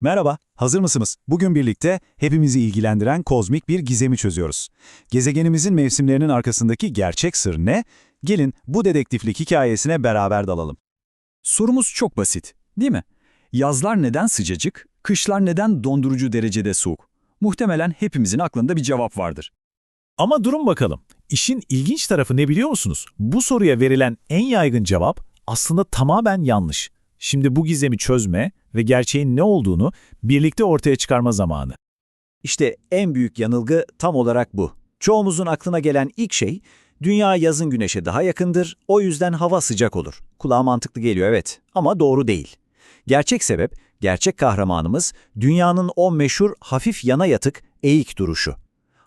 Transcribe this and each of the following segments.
Merhaba, hazır mısınız? Bugün birlikte hepimizi ilgilendiren kozmik bir gizemi çözüyoruz. Gezegenimizin mevsimlerinin arkasındaki gerçek sır ne? Gelin bu dedektiflik hikayesine beraber dalalım. Sorumuz çok basit, değil mi? Yazlar neden sıcacık, kışlar neden dondurucu derecede soğuk? Muhtemelen hepimizin aklında bir cevap vardır. Ama durun bakalım. İşin ilginç tarafı ne biliyor musunuz? Bu soruya verilen en yaygın cevap aslında tamamen yanlış. Şimdi bu gizemi çözme ve gerçeğin ne olduğunu birlikte ortaya çıkarma zamanı. İşte en büyük yanılgı tam olarak bu. Çoğumuzun aklına gelen ilk şey, dünya yazın güneşe daha yakındır, o yüzden hava sıcak olur. Kulağa mantıklı geliyor evet ama doğru değil. Gerçek sebep, gerçek kahramanımız dünyanın o meşhur hafif yana yatık eğik duruşu.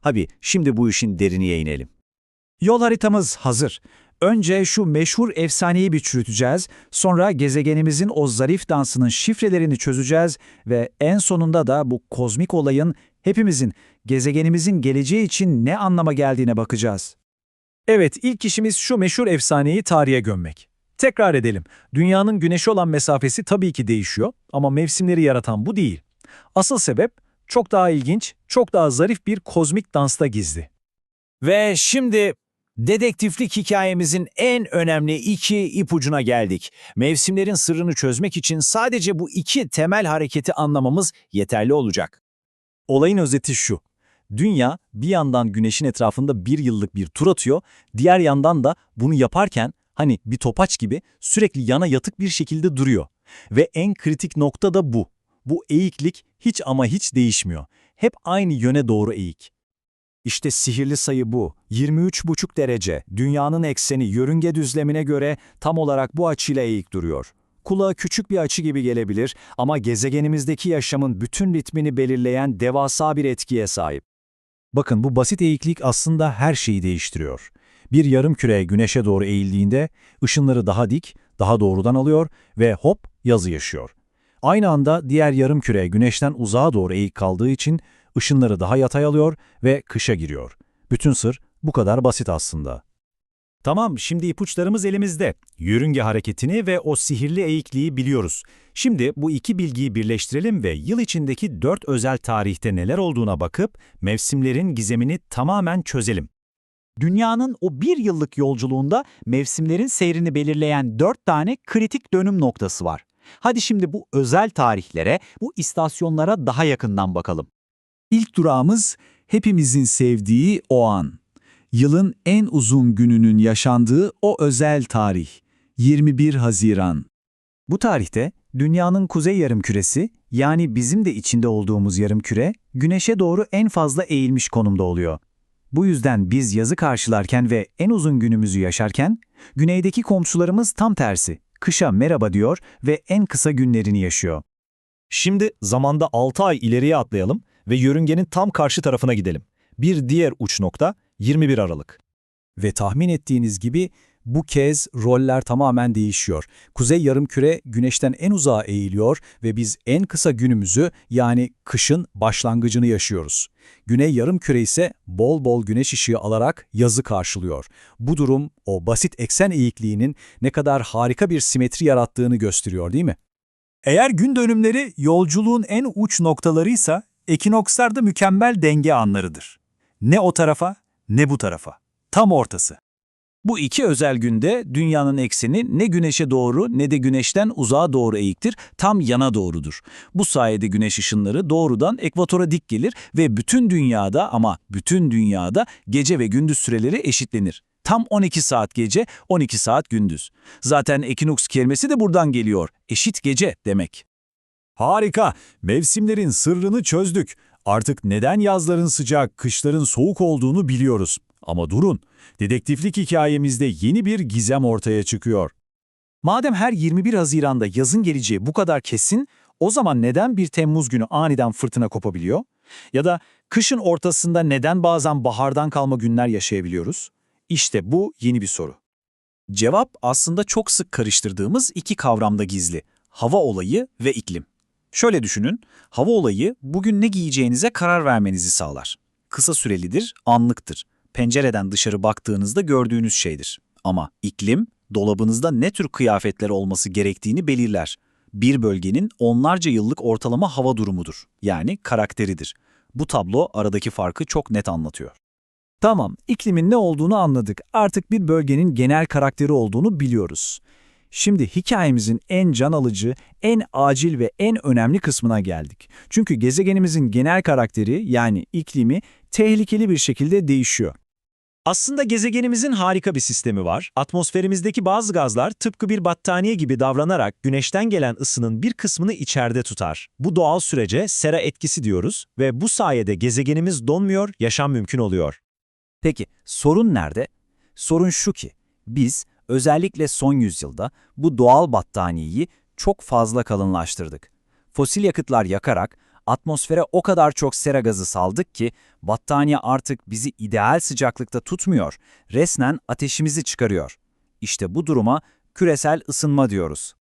Hadi şimdi bu işin derinine inelim. Yol haritamız hazır. Önce şu meşhur efsaneyi bir çürüteceğiz, sonra gezegenimizin o zarif dansının şifrelerini çözeceğiz ve en sonunda da bu kozmik olayın hepimizin, gezegenimizin geleceği için ne anlama geldiğine bakacağız. Evet, ilk işimiz şu meşhur efsaneyi tarihe gömmek. Tekrar edelim, dünyanın güneşe olan mesafesi tabii ki değişiyor ama mevsimleri yaratan bu değil. Asıl sebep çok daha ilginç, çok daha zarif bir kozmik dansta gizli. Ve şimdi dedektiflik hikayemizin en önemli iki ipucuna geldik. Mevsimlerin sırrını çözmek için sadece bu iki temel hareketi anlamamız yeterli olacak. Olayın özeti şu. Dünya bir yandan güneşin etrafında bir yıllık bir tur atıyor, diğer yandan da bunu yaparken hani bir topaç gibi sürekli yana yatık bir şekilde duruyor. Ve en kritik nokta da bu. Bu eğiklik hiç ama hiç değişmiyor. Hep aynı yöne doğru eğik. İşte sihirli sayı bu. 23,5 derece. Dünyanın ekseni yörünge düzlemine göre tam olarak bu açıyla eğik duruyor. Kulağa küçük bir açı gibi gelebilir ama gezegenimizdeki yaşamın bütün ritmini belirleyen devasa bir etkiye sahip. Bakın bu basit eğiklik aslında her şeyi değiştiriyor. Bir yarım küre güneşe doğru eğildiğinde ışınları daha dik, daha doğrudan alıyor ve hop yazı yaşıyor. Aynı anda diğer yarım küre güneşten uzağa doğru eğik kaldığı için ışınları daha yatay alıyor ve kışa giriyor. Bütün sır bu kadar basit aslında. Tamam, şimdi ipuçlarımız elimizde. Yörünge hareketini ve o sihirli eğikliği biliyoruz. Şimdi bu iki bilgiyi birleştirelim ve yıl içindeki dört özel tarihte neler olduğuna bakıp mevsimlerin gizemini tamamen çözelim. Dünyanın o bir yıllık yolculuğunda mevsimlerin seyrini belirleyen dört tane kritik dönüm noktası var. Hadi şimdi bu özel tarihlere, bu istasyonlara daha yakından bakalım. İlk durağımız hepimizin sevdiği o an. Yılın en uzun gününün yaşandığı o özel tarih. 21 Haziran. Bu tarihte dünyanın kuzey yarımküresi yani bizim de içinde olduğumuz yarımküre güneşe doğru en fazla eğilmiş konumda oluyor. Bu yüzden biz yazı karşılarken ve en uzun günümüzü yaşarken güneydeki komşularımız tam tersi. Kışa merhaba diyor ve en kısa günlerini yaşıyor. Şimdi zamanda 6 ay ileriye atlayalım ve yörüngenin tam karşı tarafına gidelim. Bir diğer uç nokta 21 Aralık. Ve tahmin ettiğiniz gibi bu kez roller tamamen değişiyor. Kuzey yarımküre güneşten en uzağa eğiliyor ve biz en kısa günümüzü yani kışın başlangıcını yaşıyoruz. Güney yarımküre ise bol bol güneş ışığı alarak yazı karşılıyor. Bu durum o basit eksen eğikliğinin ne kadar harika bir simetri yarattığını gösteriyor değil mi? Eğer gün dönümleri yolculuğun en uç noktalarıysa, ekinokslar da mükemmel denge anlarıdır. Ne o tarafa, ne bu tarafa. Tam ortası. Bu iki özel günde dünyanın ekseni ne güneşe doğru ne de güneşten uzağa doğru eğiktir, tam yana doğrudur. Bu sayede güneş ışınları doğrudan ekvatora dik gelir ve bütün dünyada ama bütün dünyada gece ve gündüz süreleri eşitlenir. Tam 12 saat gece, 12 saat gündüz. Zaten ekinoks kelimesi de buradan geliyor. Eşit gece demek. Harika! Mevsimlerin sırrını çözdük. Artık neden yazların sıcak, kışların soğuk olduğunu biliyoruz. Ama durun, dedektiflik hikayemizde yeni bir gizem ortaya çıkıyor. Madem her 21 Haziran'da yazın geleceği bu kadar kesin, o zaman neden bir Temmuz günü aniden fırtına kopabiliyor? Ya da kışın ortasında neden bazen bahardan kalma günler yaşayabiliyoruz? İşte bu yeni bir soru. Cevap aslında çok sık karıştırdığımız iki kavramda gizli. Hava olayı ve iklim. Şöyle düşünün, hava olayı bugün ne giyeceğinize karar vermenizi sağlar. Kısa sürelidir, anlıktır. Pencereden dışarı baktığınızda gördüğünüz şeydir. Ama iklim, dolabınızda ne tür kıyafetler olması gerektiğini belirler. bir bölgenin onlarca yıllık ortalama hava durumudur. Yani karakteridir. Bu tablo aradaki farkı çok net anlatıyor. Tamam, iklimin ne olduğunu anladık. Artık bir bölgenin genel karakteri olduğunu biliyoruz. Şimdi hikayemizin en can alıcı, en acil ve en önemli kısmına geldik. Çünkü gezegenimizin genel karakteri yani iklimi tehlikeli bir şekilde değişiyor. Aslında gezegenimizin harika bir sistemi var. Atmosferimizdeki bazı gazlar tıpkı bir battaniye gibi davranarak güneşten gelen ısının bir kısmını içeride tutar. Bu doğal sürece sera etkisi diyoruz ve bu sayede gezegenimiz donmuyor, yaşam mümkün oluyor. Peki sorun nerede? Sorun şu ki biz özellikle son yüzyılda bu doğal battaniyeyi çok fazla kalınlaştırdık. Fosil yakıtlar yakarak atmosfere o kadar çok sera gazı saldık ki battaniye artık bizi ideal sıcaklıkta tutmuyor, resmen ateşimizi çıkarıyor. İşte bu duruma küresel ısınma diyoruz.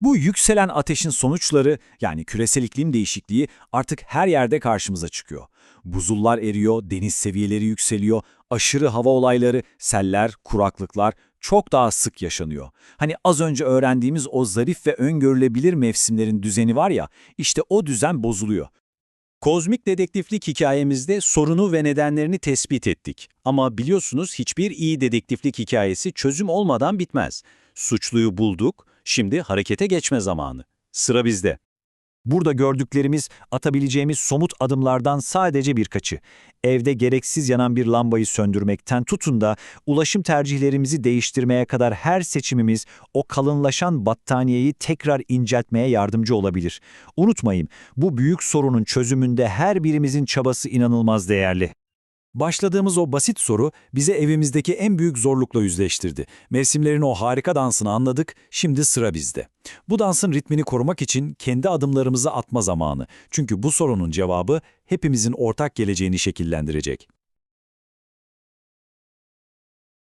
Bu yükselen ateşin sonuçları yani küresel iklim değişikliği artık her yerde karşımıza çıkıyor. Buzullar eriyor, deniz seviyeleri yükseliyor, aşırı hava olayları, seller, kuraklıklar çok daha sık yaşanıyor. Hani az önce öğrendiğimiz o zarif ve öngörülebilir mevsimlerin düzeni var ya, işte o düzen bozuluyor. Kozmik dedektiflik hikayemizde sorunu ve nedenlerini tespit ettik. Ama biliyorsunuz hiçbir iyi dedektiflik hikayesi çözüm olmadan bitmez. Suçluyu bulduk, şimdi harekete geçme zamanı. Sıra bizde. Burada gördüklerimiz atabileceğimiz somut adımlardan sadece birkaçı. Evde gereksiz yanan bir lambayı söndürmekten tutun da ulaşım tercihlerimizi değiştirmeye kadar her seçimimiz o kalınlaşan battaniyeyi tekrar inceltmeye yardımcı olabilir. Unutmayın, bu büyük sorunun çözümünde her birimizin çabası inanılmaz değerli. Başladığımız o basit soru bize evimizdeki en büyük zorlukla yüzleştirdi. Mevsimlerin o harika dansını anladık, şimdi sıra bizde. Bu dansın ritmini korumak için kendi adımlarımızı atma zamanı. Çünkü bu sorunun cevabı hepimizin ortak geleceğini şekillendirecek.